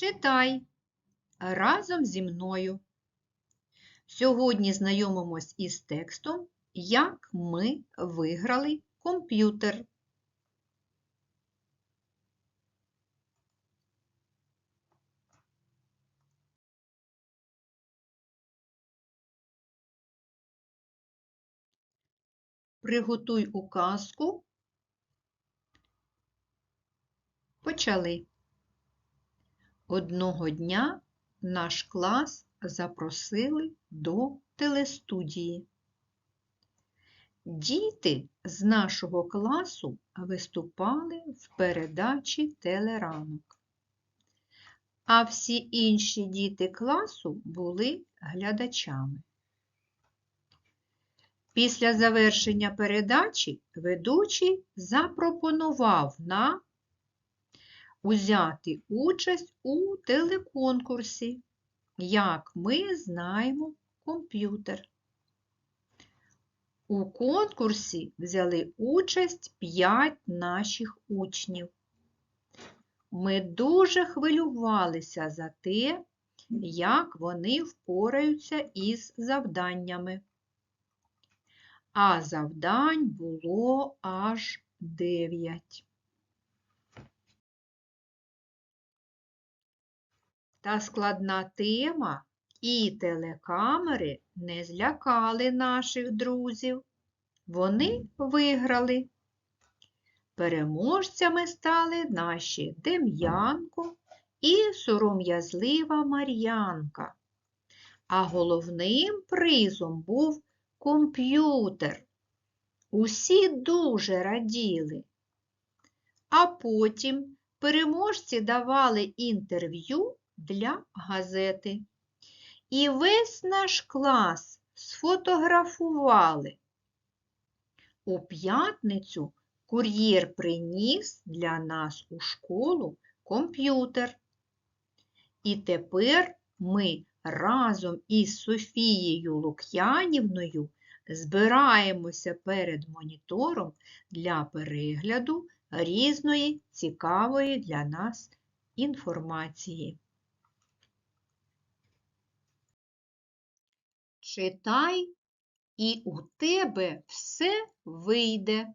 Читай разом зі мною. Сьогодні знайомимось із текстом, як ми виграли комп'ютер. Приготуй указку. Почали. Одного дня наш клас запросили до телестудії. Діти з нашого класу виступали в передачі Телеранок. А всі інші діти класу були глядачами. Після завершення передачі ведучий запропонував нам узяти участь у телеконкурсі, як ми знаємо комп'ютер. У конкурсі взяли участь 5 наших учнів. Ми дуже хвилювалися за те, як вони впораються із завданнями. А завдань було аж 9. Та складна тема і телекамери не злякали наших друзів. Вони виграли. Переможцями стали наші Дем'янко і сором'язлива Мар'янка. А головним призом був комп'ютер. Усі дуже раділи. А потім переможці давали інтерв'ю для газети. І весь наш клас сфотографували. У п'ятницю кур'єр приніс для нас у школу комп'ютер. І тепер ми разом із Софією Лук'янівною збираємося перед монітором для перегляду різної цікавої для нас інформації. Читай, і у тебе все вийде.